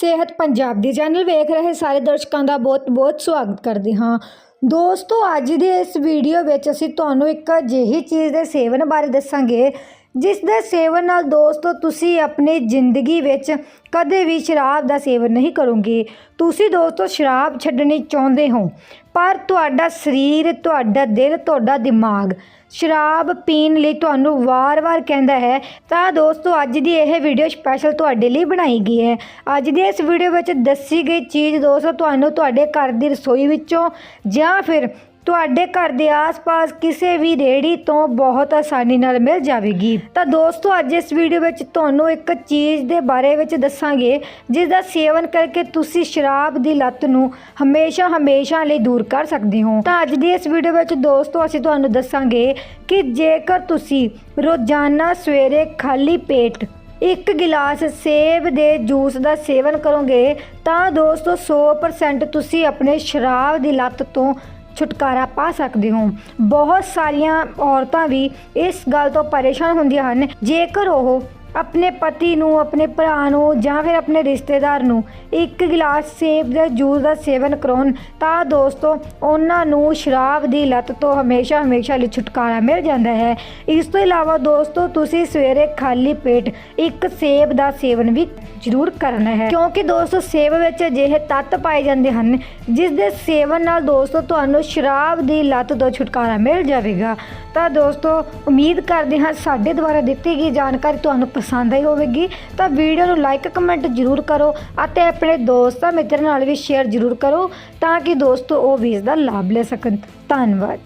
ਸਿਹਤ ਪੰਜਾਬ ਦੀ ਚੈਨਲ ਵੇਖ ਰਹੇ ਸਾਰੇ ਦਰਸ਼ਕਾਂ ਦਾ ਬਹੁਤ-ਬਹੁਤ ਸਵਾਗਤ ਕਰਦੇ ਹਾਂ। ਦੋਸਤੋ, ਅੱਜ ਦੇ ਇਸ ਵੀਡੀਓ ਵਿੱਚ ਅਸੀਂ ਤੁਹਾਨੂੰ ਇੱਕ ਅਜਿਹੀ ਚੀਜ਼ ਦੇ ਸੇਵਨ ਬਾਰੇ ਦੱਸਾਂਗੇ ਜਿਸ ਦੇ ਸੇਵਨ ਨਾਲ ਦੋਸਤੋ, ਤੁਸੀਂ ਆਪਣੀ ਜ਼ਿੰਦਗੀ ਵਿੱਚ ਕਦੇ ਵੀ ਸ਼ਰਾਬ ਦਾ ਸੇਵਨ ਨਹੀਂ ਕਰੋਗੇ। ਤੁਸੀਂ ਦੋਸਤੋ, ਸ਼ਰਾਬ ਛੱਡਣੀ ਚਾਹੁੰਦੇ ਹੋ, ਪਰ ਤੁਹਾਡਾ ਸਰੀਰ, ਤੁਹਾਡਾ ਦਿਲ, ਤੁਹਾਡਾ ਦਿਮਾਗ ਸ਼ਰਾਬ ਪੀਣ ਲਈ ਤੁਹਾਨੂੰ ਵਾਰ-ਵਾਰ ਕਹਿੰਦਾ ਹੈ, ਤਾਂ ਦੋਸਤੋ, ਅੱਜ ਦੀ ਇਹ ਵੀਡੀਓ ਸਪੈਸ਼ਲ ਤੁਹਾਡੇ ਲਈ ਬਣਾਈ ਗਈ ਹੈ। ਅੱਜ ਦੀ ਇਸ ਵੀਡੀਓ ਵਿੱਚ ਦੱਸੀ ਗਈ ਚੀਜ਼ ਦੋਸਤੋ, ਤੁਹਾਨੂੰ ਤੁਹਾਡੇ ਘਰ ਦੀ ਰਸੋਈ ਵਿੱਚੋਂ ਜਾਂ ਫਿਰ ਤੁਹਾਡੇ ਘਰ ਦੇ ਆਸ-ਪਾਸ ਕਿਸੇ ਵੀ ਰੇੜੀ ਤੋਂ ਬਹੁਤ ਆਸਾਨੀ ਨਾਲ ਮਿਲ ਜਾਵੇਗੀ। ਤਾਂ ਦੋਸਤੋ, ਅੱਜ ਇਸ ਵੀਡੀਓ ਵਿੱਚ ਤੁਹਾਨੂੰ ਇੱਕ ਚੀਜ਼ ਦੇ ਬਾਰੇ ਵਿੱਚ ਦੱਸਾਂਗੇ, ਜਿਸ ਦਾ ਸੇਵਨ ਕਰਕੇ ਤੁਸੀਂ ਸ਼ਰਾਬ ਦੀ ਲਤ ਨੂੰ ਹਮੇਸ਼ਾ ਹਮੇਸ਼ਾ ਲਈ ਦੂਰ ਕਰ ਸਕਦੇ ਹੋ। ਤਾਂ ਅੱਜ ਦੀ ਇਸ ਵੀਡੀਓ ਵਿੱਚ ਦੋਸਤੋ, ਅਸੀਂ ਤੁਹਾਨੂੰ ਦੱਸਾਂਗੇ ਕਿ ਜੇਕਰ ਤੁਸੀਂ ਰੋਜ਼ਾਨਾ ਸਵੇਰੇ ਖਾਲੀ ਪੇਟ ਇੱਕ ਗਿਲਾਸ ਸੇਬ ਦੇ ਜੂਸ ਦਾ ਸੇਵਨ ਕਰੋਗੇ, ਤਾਂ ਦੋਸਤੋ 100% ਤੁਸੀਂ ਆਪਣੇ ਸ਼ਰਾਬ ਦੀ ਲਤ ਤੋਂ ਛੁਟਕਾਰਾ ਪਾ ਸਕਦੇ ਹੋ। ਬਹੁਤ ਸਾਰੀਆਂ ਔਰਤਾਂ ਵੀ ਇਸ ਗੱਲ ਤੋਂ ਪਰੇਸ਼ਾਨ ਹੁੰਦੀਆਂ ਹਨ। ਜੇਕਰ ਉਹ ਆਪਣੇ ਪਤੀ ਨੂੰ, ਆਪਣੇ ਭਰਾ ਨੂੰ ਜਾਂ ਫਿਰ ਆਪਣੇ ਰਿਸ਼ਤੇਦਾਰ ਨੂੰ ਇੱਕ ਗਿਲਾਸ ਸੇਬ ਦੇ ਜੂਸ ਦਾ ਸੇਵਨ ਕਰਾਉਣ ਤਾਂ ਦੋਸਤੋ, ਉਹਨਾਂ ਨੂੰ ਸ਼ਰਾਬ ਦੀ ਲਤ ਤੋਂ ਹਮੇਸ਼ਾ ਹਮੇਸ਼ਾ ਲਈ ਛੁਟਕਾਰਾ ਮਿਲ ਜਾਂਦਾ ਹੈ। ਇਸ ਤੋਂ ਇਲਾਵਾ ਦੋਸਤੋ, ਤੁਸੀਂ ਸਵੇਰੇ ਖਾਲੀ ਪੇਟ ਇੱਕ ਸੇਬ ਦਾ ਸੇਵਨ ਵੀ ਜ਼ਰੂਰ ਕਰਨਾ ਹੈ। ਕਿਉਂਕਿ ਦੋਸਤੋ, ਸੇਬ ਵਿੱਚ ਅਜਿਹੇ ਤੱਤ ਪਾਏ ਜਾਂਦੇ ਹਨ, ਜਿਸ ਦੇ ਸੇਵਨ ਨਾਲ ਦੋਸਤੋ ਤੁਹਾਨੂੰ ਸ਼ਰਾਬ ਦੀ ਲਤ ਤੋਂ ਛੁਟਕਾਰਾ ਮਿਲ ਜਾਵੇਗਾ। ਤਾਂ ਦੋਸਤੋ, ਉਮੀਦ ਕਰਦੇ ਹਾਂ ਸਾਡੇ ਦੁਆਰਾ ਦਿੱਤੀ ਗਈ ਜਾਣਕਾਰੀ ਤੁਹਾਨੂੰ ਪਸੰਦ ਆਈ ਹੋਵੇਗੀ, ਤਾਂ ਵੀਡੀਓ ਨੂੰ ਲਾਈਕ ਕਮੈਂਟ ਜ਼ਰੂਰ ਕਰੋ ਅਤੇ ਆਪਣੇ ਦੋਸਤਾਂ ਮਿੱਤਰਾਂ ਨਾਲ ਵੀ ਸ਼ੇਅਰ ਜ਼ਰੂਰ ਕਰੋ ਤਾਂ ਕਿ ਦੋਸਤੋ ਉਹ ਵੀ ਇਸ ਦਾ ਲਾਭ ਲੈ ਸਕਣ। ਧੰਨਵਾਦ।